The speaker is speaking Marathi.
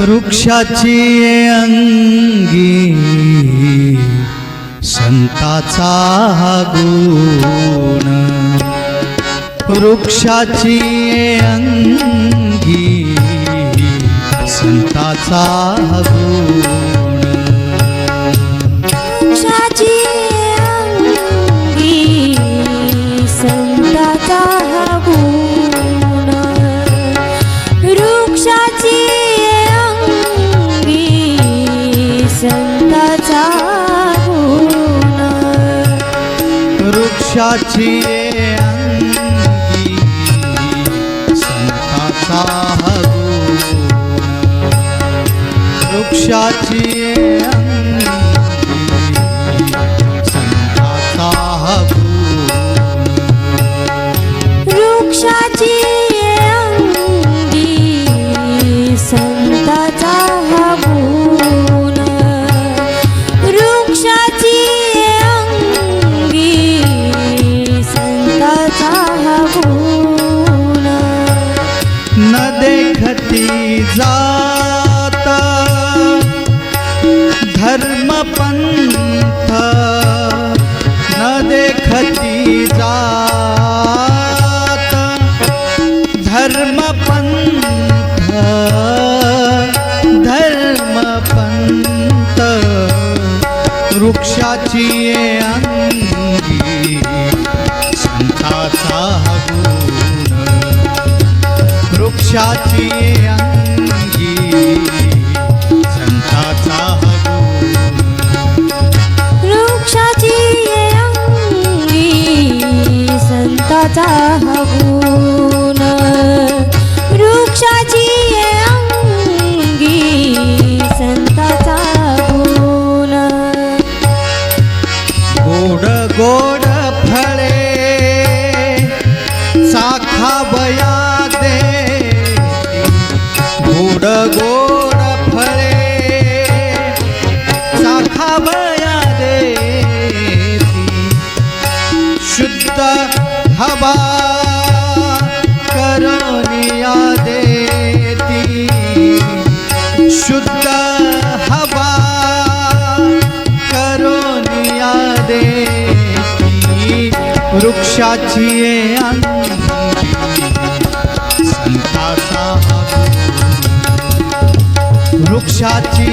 वृक्षाची अंगी संताचा गुण. वृक्षाची अंगी संताचा गुण. संताचा गुण. वृक्षाची अंगी संताचा गुण. वृक्षाची अंगी संताचा गुण. वृक्षाची न देखती जात. धर्म पंथ न देखती जात. धर्म पंथ धर्म पंथ वृक्षाची अंगी संताचा गुण वृक्षाची अंगी संताचा वृक्षाची अंगी संताचा हा गोड गोड फळे चाखावया देती. शुद्ध हवा करोनिया देती. शुद्ध हवा करोनिया देती. वृक्षाची अंगी संताचा